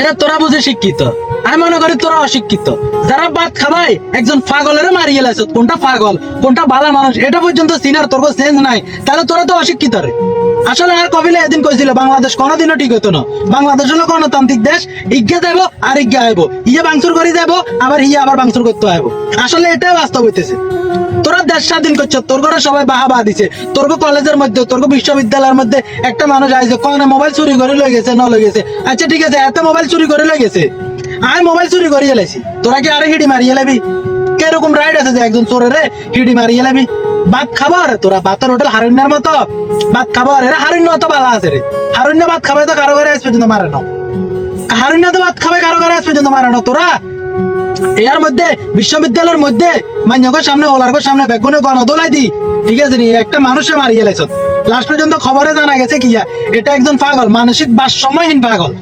এটা তোরা বুঝে শিক্ষিত? আমি মনে করি তোরা অশিক্ষিত। যারা ভাত খাবাই একজন পাগলের মারিয়ে লাইছ কোনটা পাগল, কোনটা ভালো মানুষ, এটা পর্যন্ত সিনার, তোর সেন্স নাই। তাহলে তোরা তো অশিক্ষিত রে। আসলে আর কবিলে এদিন কইছিল, বাংলাদেশ কোনোদিনও ঠিক হতো না। বাংলাদেশ হলো গণতান্ত্রিক দেশ ইজ্ঞে যাব আর ইজ্ঞে আইবো। ইয়ে বাংসুর করে যাব আবার ইয়ে আবার বাংসুর করতে আইবো। আসলে এটাই বাস্তব হইতেছে। তোরা দেশ স্বাধীন করছ, তোর ঘরে সবাই বাহা বাহ দিছে। তোর কলেজের মধ্যে, তোর বিশ্ববিদ্যালয়ের মধ্যে একটা মানুষ আইছে কোন মোবাইল চুরি করে লই গেছে, ন লই গেছে। আচ্ছা ঠিক আছে, এত মোবাইল চুরি করে লই গেছে। আমি মোবাইল চুরি করে এলাইছি তোরা কি আরে হিডি মারিয়ে লাবি? কীরকম রাইড আছে যে একজন চোরের হিডি মারিয়ে লাবি। ভাত খাবার তোরা, ভাতের হোটেল হারণ্যের মতো। ভাত খাবার এরা হারণ্য তো ভালো আছে রে। হারণ্য ভাত খাবে তো কারও ঘরে পর্যন্ত মারে না। বিশ্ববিদ্যালয়ের মধ্যে সামনে সামনে, বেগুনে গণদোলাই দি। ঠিক আছে একটা মানুষে মারি গেলেছ। লাস্ট পর্যন্ত খবরে জানা গেছে এটা একজন পাগল, মানসিক পাগল।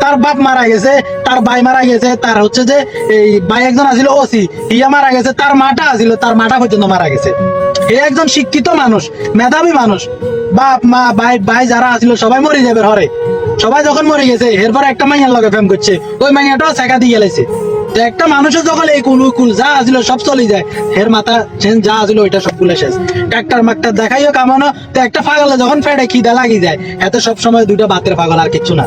তার বাপ মারা গেছে, তার ভাই মারা গেছে, তার হচ্ছে যে, এই ভাই একজন আছিল ওসি, ইয়া মারা গেছে, তার মাটা আছিল, তার মাটা পর্যন্ত মারা গেছে। এ একজন শিক্ষিত মানুষ, মেধাবী মানুষ। বাপ, মা, ভাই ভাই যারা আছিল সবাই মরে যাবে ঘরে। সবাই যখন মরে গেছে, এরপর একটা মাইয়ার লগে প্রেম করছে। ওই মাইয়াটাও শেখা দিয়ে গেলেছে। একটা মানুষের যখন এই কুল কুল যা আছিল সব চলে যায়। এর মাথা যা আছিল ওইটা সব কুলে শেষ। ট্রাক্টর মাক্টার দেখাইও কামানো, তো একটা পাগলে যখন ফেটে খিদা লাগি যায়, এত সব সময় দুইটা বাতের পাগল আর কিচ্ছু না।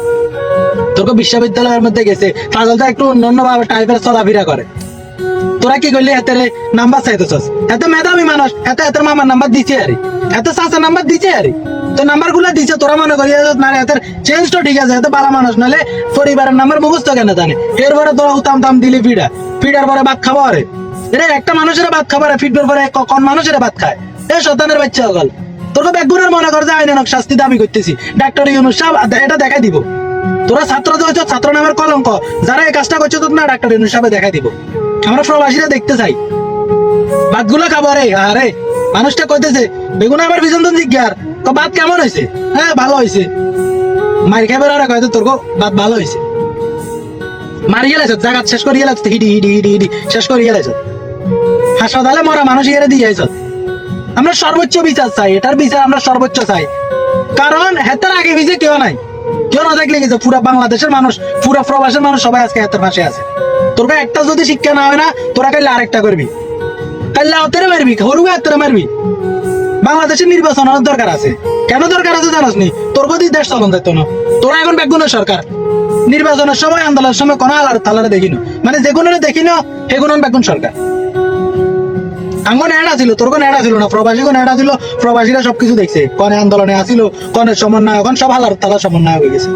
তোকে বিশ্ববিদ্যালয়ের মধ্যে গেছে, পাগলটা একটু অন্য ভাবে টাইপের চলাফেরা করে। তোরা কি করলি? এতে নাম্বার চাইতেছস। এত মেধাবী মানুষ এত এত মামার নাম্বার দিছে আরে। এত চাচার নাম্বার দিছে আরে। তো নাম্বারগুলো দিছে তোরা মনে করি না রে, এতের চেঞ্জ তো ঠিক আছে এত ভালো মানুষ নালে পরিবারের নাম্বার মুখস্থ কেন জানে? এরপরে তোরা উতাম তাম দিলি পিড়া। পিড়ার পরে ভাত খাব আরে। রে একটা মানুষের ভাত খাবার ফিটবার পরে ক- কোন মানুষের ভাত খায়? এ শতানের বাচ্চা গল তোর বেগুনের মনে কর যে আইনানক শাস্তি দাবি করতেছি। ডাক্তার ইউনুস সাহেব এটা দেখাই দিব। তোরা ছাত্র ছাত্র নামের কলঙ্ক। যারা এই কাজটা করছে তো না ডাক্তার ইউনুস সাহেব দেখাই দিব। আমরা প্রবাসীরা দেখতে চাই। ভাতগুলো খাব রে আরে, মানুষটা কইতেছে, বেগুন আবার বিজন জিজ্ঞার। ভাত কেমন হয়েছে হ্যাঁ ভালো হয়েছে মারি খাবার আর কয়তো তোর ভাত ভালো হয়েছে মারি গেলেছ জায়গা শেষ করে গেলেছ হিডি হিডি হিডি হিডি, শেষ করে গেলেছ হাসপাতালে মরা মানুষ এর দিয়ে যাইছ আমরা সর্বোচ্চ বিচার চাই, এটার বিচার আমরা সর্বোচ্চ চাই। কারণ হেতার আগে ভিজে কেউ নাই। কেউ না দেখলে গেছে পুরা বাংলাদেশের মানুষ, পুরা প্রবাসের মানুষ সবাই আজকে হাতের পাশে আছে। তোর একটা যদি শিক্ষা না হয় না, তোরা কাইলে আরেকটা করবি। কাইলে হাতের মারবি হরুবে হাতের মারবি। বাংলাদেশের নির্বাচন হওয়ার দরকার আছে। কেন দরকার আছে জানাস নি? তোর গতি দেশ চলন যাইতো না। তোরা এখন বেগুনের সরকার। নির্বাচনের সময়, আন্দোলনের সময় কোনো আলার তালারে দেখিনো। মানে যে কোনো দেখিনো, সেগুন বেগুন সরকার। আঙ্গন এড়া ছিল, তোর এড়া ছিল না? প্রবাসী কোন এড়া ছিল? প্রবাসীরা সবকিছু দেখছে। কনে আন্দোলনে আসিল কনে সমন্বয় এখন সব তালা সমন্বয় হয়ে গেছে।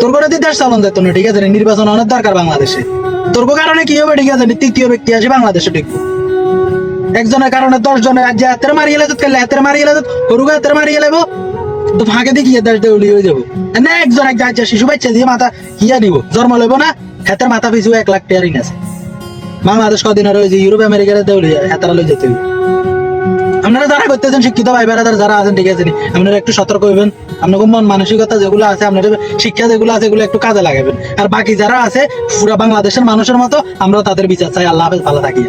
তোর দেশ চালন যেত না, ঠিক আছে? নির্বাচন অনেক দরকার বাংলাদেশে। তোর কারণে কি হবে, ঠিক আছে? তৃতীয় ব্যক্তি আসে বাংলাদেশে একজনের কারণে দশ জনের আজ হাতের মারি গেলে হাতের মারি গেলে হরুগা হাতের মারি গেলে তো ফাঁকে দিয়ে দেশ দেউলি হয়ে যাব। না একজন এক যাচ্ছে শিশু বাচ্চা দিয়ে মাথা কিয়া নিব। জন্ম লইব না, হাতের মাথা পিছু এক লাখ টিয়ারিং আছে। বাংলাদেশ কদিন আর ওই যে ইউরোপ আমেরিকার দেউলি এতারা লই যেতে আপনারা যারা করতেছেন, শিক্ষিত ভাই বেড়াদার যারা আছেন, ঠিক আছে আপনারা একটু সতর্ক হইবেন। আপনাকে মন মানসিকতা যেগুলো আছে, আপনাদের শিক্ষা যেগুলো আছে, এগুলো একটু কাজে লাগাবেন। আর বাকি যারা আছে, পুরা বাংলাদেশের মানুষের মতো আমরা তাদের বিচার চাই। আল্লাহ হাফেজ, ভালো থাকি